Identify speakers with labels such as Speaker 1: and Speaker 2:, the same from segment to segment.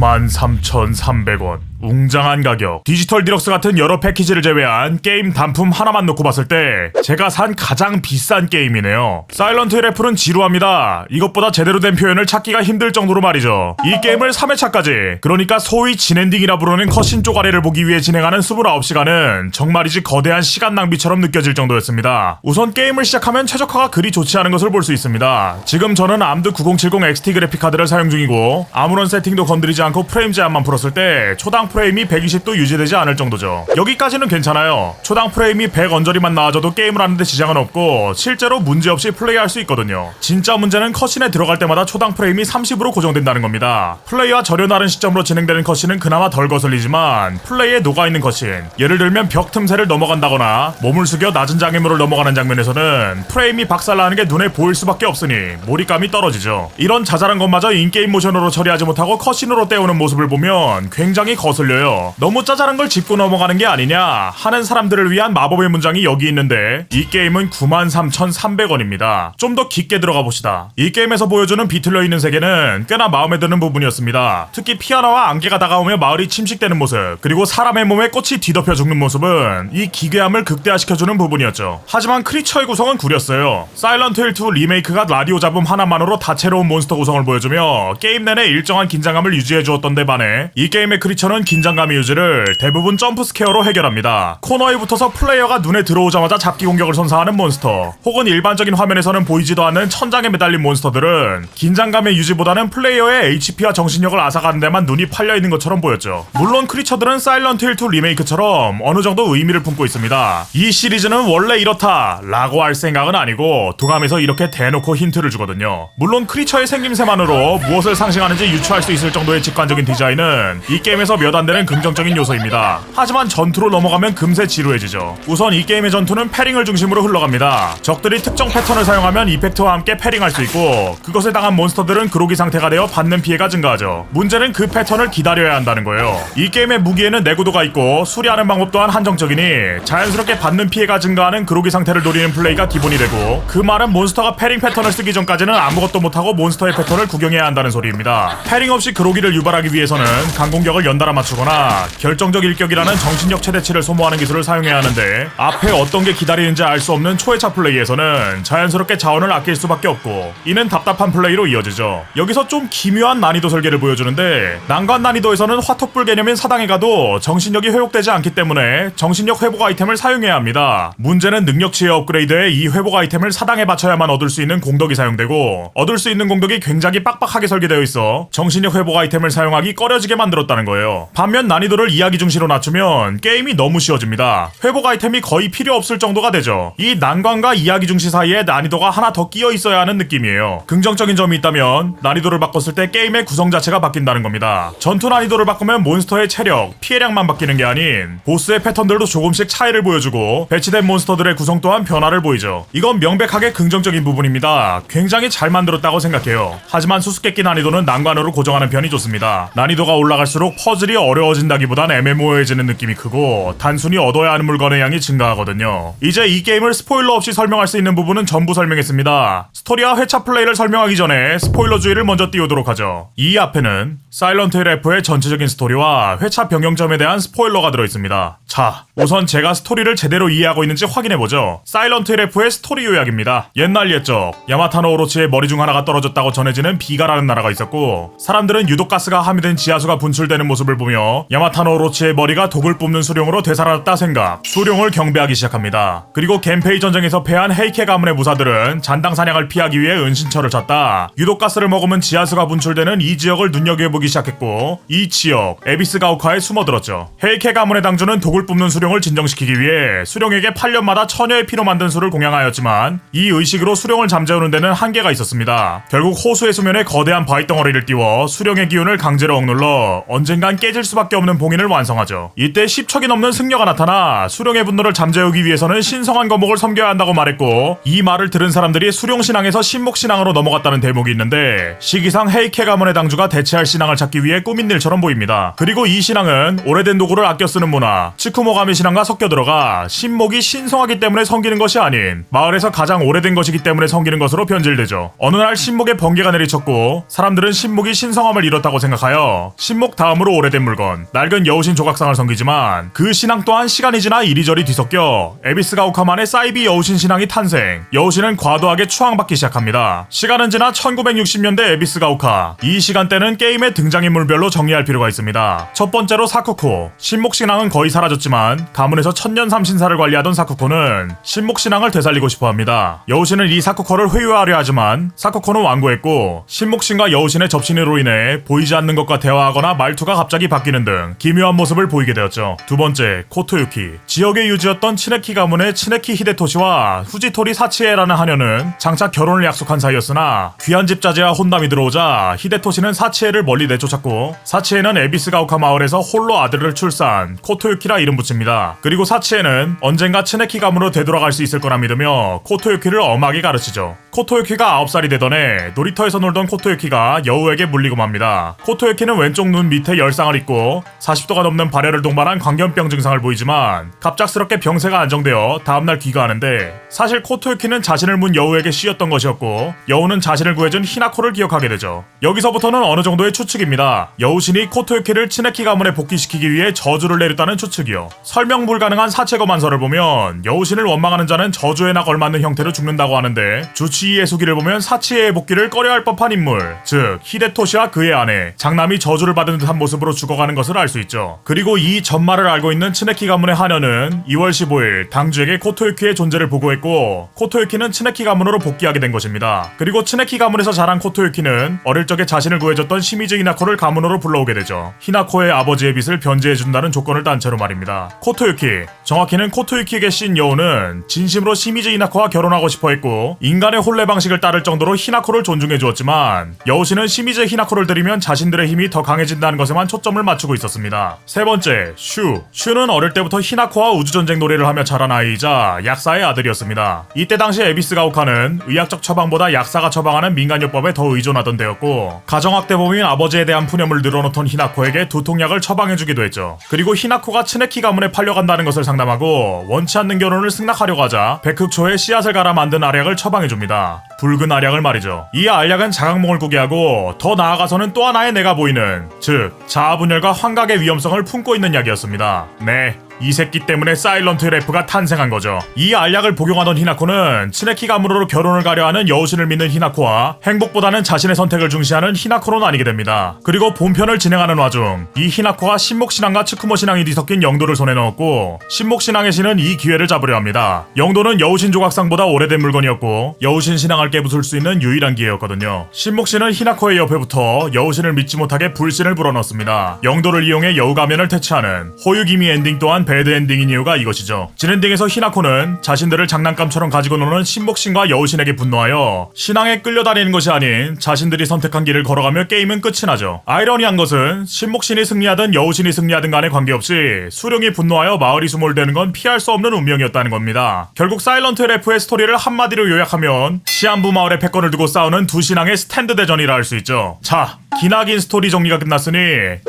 Speaker 1: 93,300원. 웅장한 가격. 디지털 디럭스 같은 여러 패키지를 제외한 게임 단품 하나만 놓고 봤을 때 제가 산 가장 비싼 게임이네요. 사일런트 래플은 지루합니다. 이것보다 제대로 된 표현을 찾기가 힘들 정도로 말이죠. 이 게임을 3회차까지 그러니까 소위 진엔딩이라 부르는 컷신 쪼가리를 보기 위해 진행하는 29시간은 정말이지 거대한 시간 낭비처럼 느껴질 정도였습니다. 우선 게임을 시작하면 최적화가 그리 좋지 않은 것을 볼 수 있습니다. 지금 저는 암드 9070 XT 그래픽 카드를 사용 중이고 아무런 세팅도 건드리지 않고 프레임 제한만 풀었을 때 초당 프레임이 120도 유지되지 않을 정도죠. 여기까지는 괜찮아요. 초당 프레임이 100 언저리만 나와줘도 게임을 하는데 지장은 없고 실제로 문제없이 플레이할 수 있거든요. 진짜 문제는 컷신에 들어갈 때마다 초당 프레임이 30으로 고정된다는 겁니다. 플레이와 절여 다른 시점으로 진행되는 컷신은 그나마 덜 거슬리지만 플레이에 녹아있는 컷신 예를 들면 벽 틈새를 넘어간다거나 몸을 숙여 낮은 장애물을 넘어가는 장면에서는 프레임이 박살나는 게 눈에 보일 수밖에 없으니 몰입감이 떨어지죠. 이런 자잘한 것마저 인게임 모션으로 처리하지 못하고 컷신으로 때우는 모습을 보면 굉장히 거슬 려요. 너무 짜잘한 걸 짚고 넘어가는 게 아니냐 하는 사람들을 위한 마법의 문장이 여기 있는데 이 게임은 93,300원입니다. 좀 더 깊게 들어가 봅시다. 이 게임에서 보여주는 비틀려 있는 세계는 꽤나 마음에 드는 부분이었습니다. 특히 피아노와 안개가 다가오며 마을이 침식되는 모습 그리고 사람의 몸에 꽃이 뒤덮여 죽는 모습은 이 기괴함을 극대화시켜주는 부분이었죠. 하지만 크리처의 구성은 구렸어요. 사일런트 힐2 리메이크가 라디오 잡음 하나만으로 다채로운 몬스터 구성을 보여주며 게임 내내 일정한 긴장감을 유지해 주었던 데 반해 이 게임의 크리처는 긴장감 유지를 대부분 점프 스퀘어로 해결합니다. 코너에 붙어서 플레이어가 눈에 들어오자마자 잡기 공격을 선사하는 몬스터 혹은 일반적인 화면에서는 보이지도 않는 천장에 매달린 몬스터들은 긴장감의 유지보다는 플레이어의 HP와 정신력을 앗아가는 데만 눈이 팔려 있는 것처럼 보였죠. 물론 크리처들은 사일런트 힐 2 리메이크처럼 어느 정도 의미를 품고 있습니다. 이 시리즈는 원래 이렇다 라고 할 생각은 아니고 도감에서 이렇게 대놓고 힌트를 주거든요. 물론 크리처의 생김새만으로 무엇을 상징하는지 유추할 수 있을 정도의 직관적인 디자인은 이 게임에서 몇안 되는 긍정적인 요소입니다. 하지만 전투로 넘어가면 금세 지루해지죠. 우선 이 게임의 전투는 패링을 중심으로 흘러갑니다. 적들이 특정 패턴을 사용하면 이펙트와 함께 패링할 수 있고 그것에 당한 몬스터들은 그로기 상태가 되어 받는 피해가 증가하죠. 문제는 그 패턴을 기다려야 한다는 거예요. 이 게임의 무기에는 내구도가 있고 수리하는 방법 또한 한정적이니 자연스럽게 받는 피해가 증가하는 그로기 상태를 노리는 플레이가 기본이 되고 그 말은 몬스터가 패링 패턴을 쓰기 전까지는 아무것도 못하고 몬스터의 패턴을 구경해야 한다는 소리입니다. 패링 없이 그로기를 유발하기 위해서는 강공격을 연달아 맞추 거나 결정적 일격이라는 정신력 최대치를 소모하는 기술을 사용해야 하는데 앞에 어떤 게 기다리는지 알 수 없는 초회차 플레이에서는 자연스럽게 자원을 아낄 수밖에 없고 이는 답답한 플레이로 이어지죠. 여기서 좀 기묘한 난이도 설계를 보여주는데 난관 난이도에서는 화톡불 개념인 사당에 가도 정신력이 회복되지 않기 때문에 정신력 회복 아이템을 사용해야 합니다. 문제는 능력치의 업그레이드에 이 회복 아이템을 사당에 바쳐야만 얻을 수 있는 공덕이 사용되고 얻을 수 있는 공덕이 굉장히 빡빡하게 설계되어 있어 정신력 회복 아이템을 사용하기 꺼려지게 만들었다는 거예요. 반면 난이도를 이야기 중시로 낮추면 게임이 너무 쉬워집니다. 회복 아이템이 거의 필요 없을 정도가 되죠. 이 난관과 이야기 중시 사이에 난이도가 하나 더 끼어 있어야 하는 느낌이에요. 긍정적인 점이 있다면 난이도를 바꿨을 때 게임의 구성 자체가 바뀐다는 겁니다. 전투 난이도를 바꾸면 몬스터의 체력, 피해량만 바뀌는 게 아닌 보스의 패턴들도 조금씩 차이를 보여주고 배치된 몬스터들의 구성 또한 변화를 보이죠. 이건 명백하게 긍정적인 부분입니다. 굉장히 잘 만들었다고 생각해요. 하지만 수수께끼 난이도는 난관으로 고정하는 편이 좋습니다. 난이도가 올라갈수록 퍼즐이 어려워진다기보단 애매모호해지는 느낌이 크고 단순히 얻어야 하는 물건의 양이 증가하거든요. 이제 이 게임을 스포일러 없이 설명할 수 있는 부분은 전부 설명했습니다. 스토리와 회차 플레이를 설명하기 전에 스포일러 주의를 먼저 띄우도록 하죠. 이 앞에는 사일런트 래프의 전체적인 스토리와 회차 변경점에 대한 스포일러가 들어있습니다. 자, 우선 제가 스토리를 제대로 이해하고 있는지 확인해보죠. 사일런트 래프의 스토리 요약입니다. 옛날 옛적 야마타노 오로치의 머리 중 하나가 떨어졌다고 전해지는 비가라는 나라가 있었고 사람들은 유독가스가 함유된 지하수가 분출되는 모습을 보며 야마타노 오로치의 머리가 독을 뿜는 수룡으로 되살아났다 생각 수룡을 경배하기 시작합니다. 그리고 겐페이 전쟁에서 패한 헤이케 가문의 무사들은 잔당 사냥을 피하기 위해 은신처를 찾다 유독가스를 먹으면 지하수가 분출되는 이 지역을 눈여겨보기 시작했고 이 지역 에비스 가우카에 숨어들었죠. 헤이케 가문의 당주는 독을 뿜는 수룡을 진정시키기 위해 수룡에게 8년마다 처녀의 피로 만든 술을 공양하였지만 이 의식으로 수룡을 잠재우는 데는 한계가 있었습니다. 결국 호수의 수면에 거대한 바위 덩어리를 띄워 수룡의 기운을 강제로 억눌러 언젠간 깨질 빠질 수밖에 없는 봉인을 완성하죠. 이때 10척이 넘는 승려가 나타나 수령의 분노를 잠재우기 위해서는 신성한 거목을 섬겨야 한다고 말했고 이 말을 들은 사람들이 수령 신앙에서 신목 신앙으로 넘어갔다는 대목이 있는데 시기상 헤이케 가문의 당주가 대체할 신앙을 찾기 위해 꾸민 일처럼 보입니다. 그리고 이 신앙은 오래된 도구를 아껴 쓰는 문화 츠쿠모가미 신앙과 섞여 들어가 신목이 신성하기 때문에 섬기는 것이 아닌 마을에서 가장 오래된 것이기 때문에 섬기는 것으로 변질되죠. 어느 날 신목에 번개가 내리쳤고 사람들은 신목이 신성함을 잃었다고 생각하여 신목 다음으로 오래된 물건 낡은 여우신 조각상을 섬기지만 그 신앙 또한 시간이 지나 이리저리 뒤섞여 에비스 가우카만의 사이비 여우신 신앙이 탄생 여우신은 과도하게 추앙받기 시작합니다. 시간은 지나 1960년대 에비스 가우카 이 시간대는 게임의 등장인물별로 정리할 필요가 있습니다. 첫 번째로 사쿠코 신목 신앙은 거의 사라졌지만 가문에서 천년 삼신사를 관리하던 사쿠코는 신목 신앙을 되살리고 싶어 합니다. 여우신은 이 사쿠코를 회유하려 하지만 사쿠코는 완고했고 신목신과 여우신의 접신으로 인해 보이지 않는 것과 대화하거나 말투가 갑자기 바뀌 는 등 기묘한 모습을 보이게 되었죠. 두 번째 코토유키 지역의 유지였던 치네키 가문의 치네키 히데토시와 후지토리 사치에라는 하녀는 장차 결혼을 약속한 사이였으나 귀한 집자제와 혼담이 들어오자 히데토시는 사치에를 멀리 내쫓았고 사치에는 에비스 가오카 마을에서 홀로 아들을 출산 코토유키라 이름 붙입니다. 그리고 사치에는 언젠가 치네키 가문으로 되돌아갈 수 있을 거라 믿으며 코토유키를 엄하게 가르치죠. 코토유키가 9살이 되던 해 놀이터에서 놀던 코토유키가 여우에게 물리고 맙니다. 코토유키는 왼쪽 눈 밑에 열상을 입고 40도가 넘는 발열을 동반한 광견병 증상을 보이지만 갑작스럽게 병세가 안정되어 다음날 귀가하는데 사실 코토유키는 자신을 문 여우에게 씌었던 것이었고 여우는 자신을 구해준 히나코를 기억하게 되죠. 여기서부터는 어느 정도의 추측입니다. 여우신이 코토유키를 치네키 가문에 복귀시키기 위해 저주를 내렸다는 추측이요. 설명 불가능한 사체거 만서를 보면 여우신을 원망하는 자는 저주에나 걸맞는 형태로 죽는다고 하는데 주치 의 수기를 보면 사치의 복귀를 꺼려할 법한 인물, 즉 히데토시와 그의 아내 장남이 저주를 받은 듯한 모습으로 죽어가는 것을 알 수 있죠. 그리고 이 전말을 알고 있는 치네키 가문의 하녀는 2월 15일 당주에게 코토유키의 존재를 보고했고 코토유키는 치네키 가문으로 복귀하게 된 것입니다. 그리고 치네키 가문에서 자란 코토유키는 어릴 적에 자신을 구해줬던 시미즈 히나코를 가문으로 불러오게 되죠. 히나코의 아버지의 빚을 변제해준다는 조건을 딴 채로 말입니다. 코토유키, 정확히는 코토유키에게 씌인 여우는 진심으로 시미즈 히나코와 결혼하고 싶어했고 인간의 혼례 방식을 따를 정도로 히나코를 존중해 주었지만 여우신은 시미즈 히나코를 들이면 자신들의 힘이 더 강해진다는 것에만 초점을 맞추고 있었습니다. 세 번째, 슈. 슈는 어릴 때부터 히나코와 우주전쟁 놀이를 하며 자란 아이이자 약사의 아들이었습니다. 이때 당시 에비스 가오카는 의학적 처방보다 약사가 처방하는 민간요법에 더 의존하던 때였고 가정학대범인 아버지에 대한 푸념을 늘어놓던 히나코에게 두통약을 처방해주기도 했죠. 그리고 히나코가 츠네키 가문에 팔려간다는 것을 상담하고 원치 않는 결혼을 승낙하려고 하자 백흑초에 씨앗을 갈아 만든 알약을 처방해줍니다. 啊， 붉은 알약을 말이죠. 이 알약은 자각몽을 꾸게 하고 더 나아가서는 또 하나의 내가 보이는 즉 자아분열과 환각의 위험성을 품고 있는 약이었습니다. 네. 이 새끼 때문에 사일런트 래프가 탄생한 거죠. 이 알약을 복용하던 히나코는 치네키 가문으로 결혼을 가려 하는 여우신을 믿는 히나코와 행복보다는 자신의 선택을 중시하는 히나코로 나뉘게 됩니다. 그리고 본편을 진행하는 와중 이 히나코가 신목 신앙과 츠쿠모 신앙이 뒤섞인 영도를 손에 넣었고 신목 신앙의 신은 이 기회를 잡으려 합니다. 영도는 여우신 조각상보다 오래된 물건이었고 여우신 신앙을 깨부술 수 있는 유일한 기회였거든요. 신목 신은 히나코의 옆에부터 여우신을 믿지 못하게 불신을 불어넣습니다. 영도를 이용해 여우 가면을 퇴치하는 호유기미 엔딩 또한 배드 엔딩인 이유가 이것이죠. 진엔딩에서 히나코는 자신들을 장난감처럼 가지고 노는 신복신과 여우신에게 분노하여 신앙에 끌려다니는 것이 아닌 자신들이 선택한 길을 걸어가며 게임은 끝이 나죠. 아이러니한 것은 신목신이 승리하든 여우신이 승리하든 간에 관계없이 수령이 분노하여 마을이 수몰되는 건 피할 수 없는 운명이었다는 겁니다. 결국 사일런트 래프의 스토리를 한마디로 요약하면 시한 부 마을의 패권을 두고 싸우는 두 신앙의 스탠드 대전이라 할 수 있죠. 자, 기나긴 스토리 정리가 끝났으니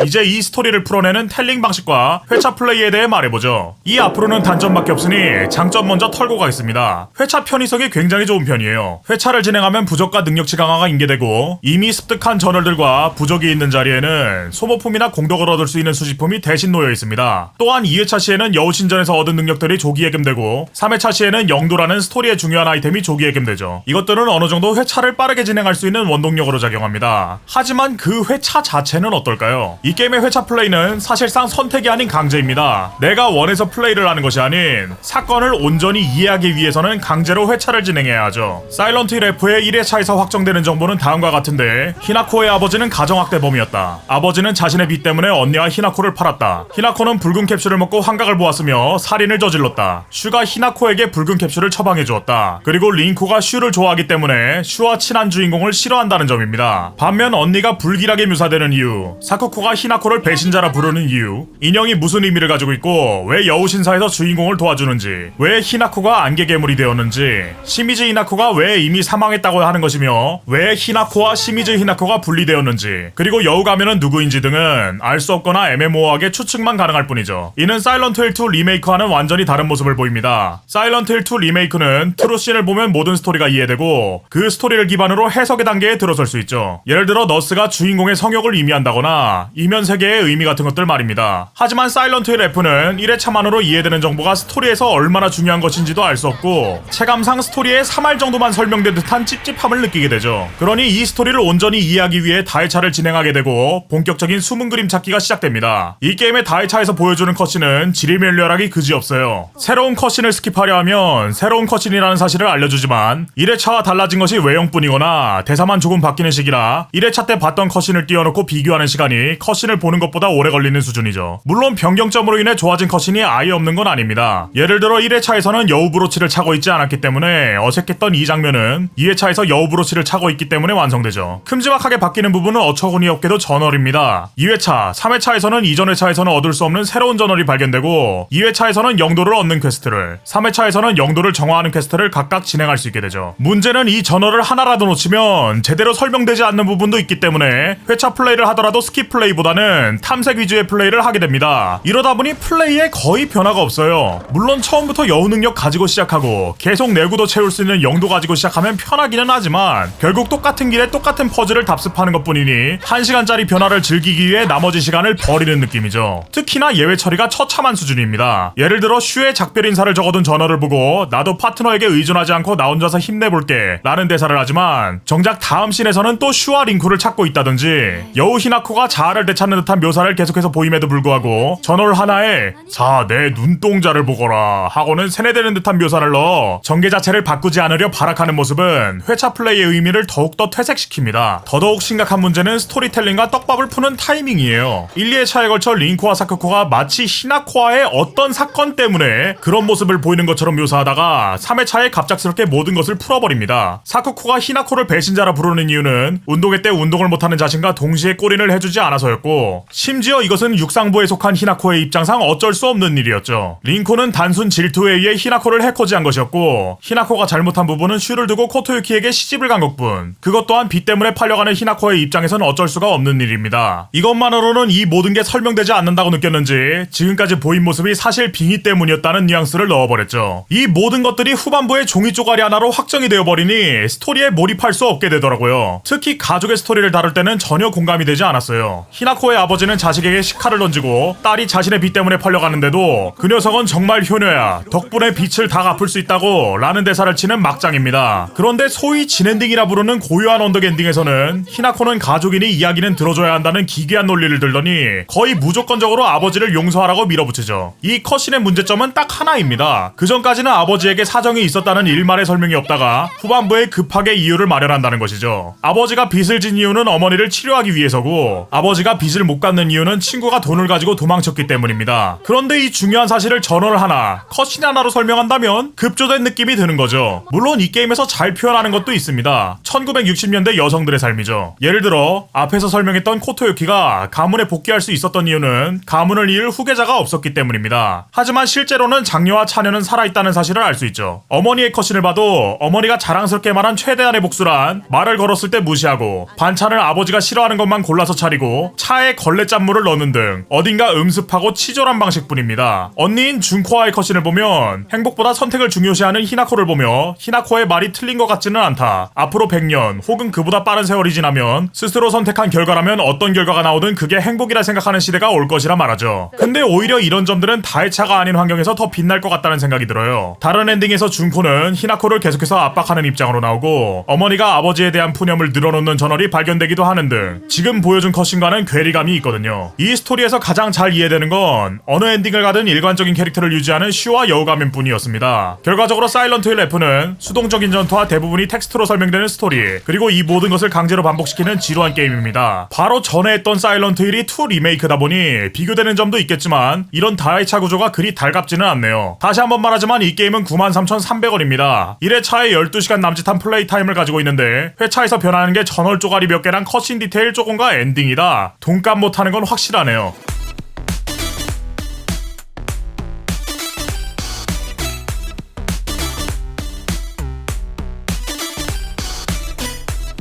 Speaker 1: 이제 이 스토리를 풀어내는 텔링 방식과 회차 플레이에 대해 말해보죠. 이 앞으로는 단점밖에 없으니 장점 먼저 털고 가겠습니다. 회차 편의성이 굉장히 좋은 편이에요. 회차를 진행하면 부적과 능력치 강화가 인계되고 이미 습득한 전월들과 부적이 있는 자리에는 소모품이나 공덕을 얻을 수 있는 수집품이 대신 놓여 있습니다. 또한 2회차 시에는 여우신전에서 얻은 능력들이 조기 예금되고 3회차 시에는 영도라는 스토리의 중요한 아이템이 조기 예금되죠. 이것들은 어느 정도 회차를 빠르게 진행할 수 있는 원동력으로 작용합니다. 하지만 그 회차 자체는 어떨까요? 이 게임의 회차 플레이는 사실상 선택이 아닌 강제입니다. 내가 원해서 플레이를 하는 것이 아닌 사건을 온전히 이해하기 위해서는 강제로 회차를 진행해야 하죠. 사일런트 래프의 1회차에서 확정되는 정보는 다음과 같은데 히나코의 아버지는 가정학대범이었다. 아버지는 자신의 빚 때문에 언니와 히나코를 팔았다. 히나코는 붉은 캡슐을 먹고 환각을 보았으며 살인을 저질렀다. 슈가 히나코에게 붉은 캡슐을 처방해 주었다. 그리고 링코가 슈를 좋아하 기 때문에 슈와 친한 주인공을 싫어한다는 점입니다. 반면 언니가 불길하게 묘사되는 이유, 사쿠코가 히나코를 배신자라 부르는 이유, 인형이 무슨 의미를 가지고 있고 왜 여우신사에서 주인공을 도와주는지, 왜 히나코가 안개 괴물이 되었는지, 시미즈 히나코가 왜 이미 사망했다고 하는 것이며 왜 히나코와 시미즈 히나코가 분리되었는지, 그리고 여우 가면은 누구인지 등은 알 수 없거나 애매모호하게 추측만 가능할 뿐이죠. 이는 사일런트 힐2 리메이크와는 완전히 다른 모습을 보입니다. 사일런트 힐2 리메이크는 트루씬을 보면 모든 스토리가 이해되고 그 스토리를 기반으로 해석의 단계에 들어설 수 있죠. 예를 들어 너스가 주인공의 성욕을 의미한다거나 이면 세계의 의미 같은 것들 말입니다. 하지만 사일런트 힐 F는 1회차만으로 이해되는 정보가 스토리에서 얼마나 중요한 것인지도 알 수 없고 체감상 스토리의 3할 정도만 설명된 듯한 찝찝함을 느끼게 되죠. 그러니 이 스토리를 온전히 이해하기 위해 다회차를 진행하게 되고 본격적인 숨은 그림 찾기가 시작됩니다. 이 게임의 다회차에서 보여주는 컷신은 지리멸렬하기 그지없어요. 새로운 컷신을 스킵하려 하면 새로운 컷신이라는 사실을 알려주지만 1회차와 달라진 것이 외형뿐이거나 대사만 조금 바뀌는 시기라 1회차 때 봤던 컷신을 띄워놓고 비교하는 시간이 컷신을 보는 것보다 오래 걸리는 수준이죠. 물론 변경점으로 인해 좋아진 컷신이 아예 없는 건 아닙니다. 예를 들어 1회차에서는 여우 브로치를 차고 있지 않았기 때문에 어색했던 이 장면은 2회차에서 여우 브로치를 차고 있기 때문에 완성되죠. 큼지막하게 바뀌는 부분은 어처구니 없게도 전월입니다. 2회차, 3회차에서는 이전 회차에서는 얻을 수 없는 새로운 전월이 발견되고 2회차에서는 영도를 얻는 퀘스트를 3회차에서는 영도를 정화하는 퀘스트를 각각 진행할 수 있게 되죠. 문제 는 이 전월을 하나라도 놓치면 제대로 설명되지 않는 부분도 있기 때문에 회차 플레이를 하더라도 스킵 플레이보다는 탐색 위주의 플레이를 하게 됩니다. 이러다 보니 플레이에 거의 변화가 없어요. 물론 처음부터 여우 능력 가지고 시작하고 계속 내구도 채울 수 있는 영도 가지고 시작하면 편하기는 하지만 결국 똑같은 길에 똑같은 퍼즐을 답습하는 것 뿐이니 1시간짜리 변화를 즐기기 위해 나머지 시간을 버리는 느낌이죠. 특히나 예외 처리가 처참한 수준입니다. 예를 들어 슈의 작별 인사를 적어둔 전화를 보고 나도 파트너에게 의존하지 않고 나 혼자서 힘내볼게 라는 대사를 하지만 정작 다음 씬에서는 또 슈와 링쿠를 찾고 있다든지 여우 히나코가 자아를 되찾는 듯한 묘사를 계속해서 보임에도 불구하고 전월 하나에 자 내 눈동자를 보거라 하고는 세뇌되는 듯한 묘사를 넣어 전개 자체를 바꾸지 않으려 발악하는 모습은 회차 플레이의 의미를 더욱더 퇴색시킵니다. 더더욱 심각한 문제는 스토리텔링과 떡밥을 푸는 타이밍이에요. 1, 2회차에 걸쳐 링코와 사쿠코가 마치 히나코와의 어떤 사건 때문에 그런 모습을 보이는 것처럼 묘사하다가 3회차에 갑작스럽게 모든 것을 풀어버립니다. 사쿠코가 히나코를 배신자라 부르는 이유는 운동회 때 운동을 못하는 자신과 동시에 꼬린을 해주지 않아서였고 심지어 이것은 육상부에 속한 히나코의 입장상 어쩔 수 없는 일이었죠. 링코는 단순 질투에 의해 히나코를 해코지한 것이었고 히나코가 잘못한 부분은 슈를 두고 코토유키에게 시집을 간 것뿐 그것 또한 빚 때문에 팔려가는 히나코의 입장에선 어쩔 수가 없는 일입니다. 이것만으로는 이 모든 게 설명되지 않는다고 느꼈는지 지금까지 보인 모습이 사실 빙의 때문이었다는 뉘앙스를 넣어버렸죠. 이 모든 것들이 후반부에 종이 쪼가리 하나로 확정이 되어버 리니 스토리에 몰입할 수 없게 되더라고요. 특히 가족의 스토리를 다룰 때는 전혀 공감이 되지 않았어요. 히나코의 아버지는 자식에게 식칼을 던지고 딸이 자신의 빚 때문에 팔려가는데도 그 녀석은 정말 효녀야. 덕분에 빚을 다 갚을 수 있다고 라는 대사를 치는 막장입니다. 그런데 소위 진엔딩이라 부르는 고유한 언덕 엔딩에서는 히나코는 가족이니 이야기는 들어줘야 한다는 기괴한 논리를 들더니 거의 무조건적으로 아버지를 용서하라고 밀어붙이죠. 이 컷신의 문제점은 딱 하나입니다. 그 전까지는 아버지에게 사정이 있었다는 일말의 설명이 없다가 후반 부에 급하게 이유를 마련한다는 것이죠. 아버지가 빚을 진 이유는 어머니를 치료하기 위해서고 아버지가 빚을 못 갚는 이유는 친구가 돈을 가지고 도망쳤기 때문입니다. 그런데 이 중요한 사실을 전월 하나, 컷신 하나로 설명한다면 급조된 느낌이 드는 거죠. 물론 이 게임에서 잘 표현하는 것도 있습니다. 1960년대 여성들의 삶이죠. 예를 들어 앞에서 설명했던 코토유키가 가문에 복귀할 수 있었던 이유는 가문을 이을 후계자가 없었기 때문입니다. 하지만 실제로는 장녀와 차녀는 살아있다는 사실을 알 수 있죠. 어머니의 컷신을 봐도 어머니가 자 랑스럽게 말한 최대한의 복수란 말을 걸었을 때 무시하고 반찬을 아버지가 싫어하는 것만 골라서 차리고 차에 걸레 짠물을 넣는 등 어딘가 음습하고 치졸한 방식뿐입니다. 언니인 준코와의 컷신을 보면 행복보다 선택을 중요시하는 히나코를 보며 히나코의 말이 틀린 것 같지는 않다. 앞으로 100년 혹은 그보다 빠른 세월이 지나면 스스로 선택한 결과라면 어떤 결과가 나오든 그게 행복이라 생각하는 시대가 올 것이라 말하죠. 근데 오히려 이런 점들은 다해차가 아닌 환경에서 더 빛날 것 같다는 생각이 들어요. 다른 엔딩에서 준코는 히나코를 계속해서 압박하는 입장으로 나오고 어머니가 아버지에 대한 푸념을 늘어놓는 전월이 발견되기도 하는 등 지금 보여준 컷신과는 괴리감이 있거든요. 이 스토리에서 가장 잘 이해되는 건 어느 엔딩을 가든 일관적인 캐릭터를 유지하는 슈와 여우가면 뿐이었습니다. 결과적으로 사일런트 힐 F는 수동적인 전투와 대부분이 텍스트로 설명되는 스토리 그리고 이 모든 것을 강제로 반복시키는 지루한 게임입니다. 바로 전에 했던 사일런트 힐이 2 리메이크다 보니 비교되는 점도 있겠지만 이런 다이차 구조가 그리 달갑지는 않네요. 다시 한번 말하지만 이 게임은 93,300원입니다. 1회차에 12시간 남짓한 플레이 타임을 가지고 있는데 회차에서 변하는 게 전월 쪼가리 몇 개랑 컷신 디테일 조금과 엔딩이다. 돈값 못하는 건 확실하네요.